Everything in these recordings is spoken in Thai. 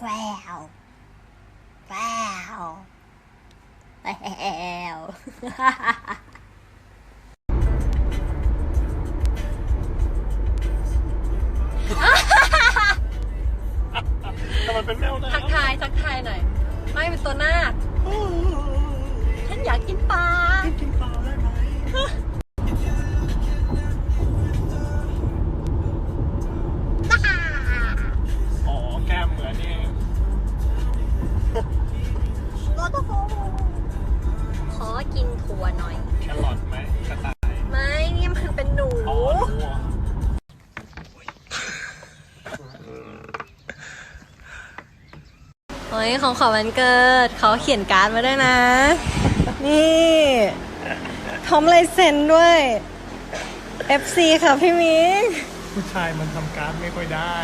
แววแววแววแต่มันเป็นแมวน้ทักทายทักทายหน่อย ไม่เป็นตัวนาคฉันอยากกินปลาำกินปลาได้ไหมอ๋อ แก้มเหมือนนี่ เฮ้ยของขวัญวันเกิดเขาเขียนการ์ดมาด้วยนะ นี่พร้อมลายเซ็นด้วย FC ค่ะพี่มิงผู้ชายมันทำการ์ดไม่ค่อยได้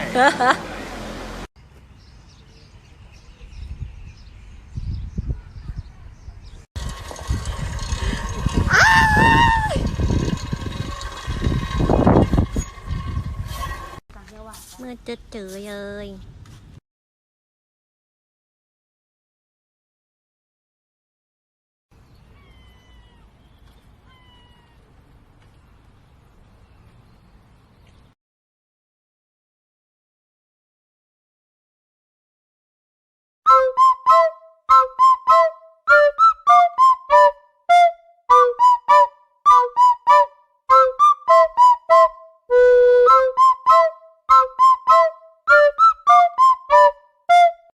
เมื่อจะเจอเลย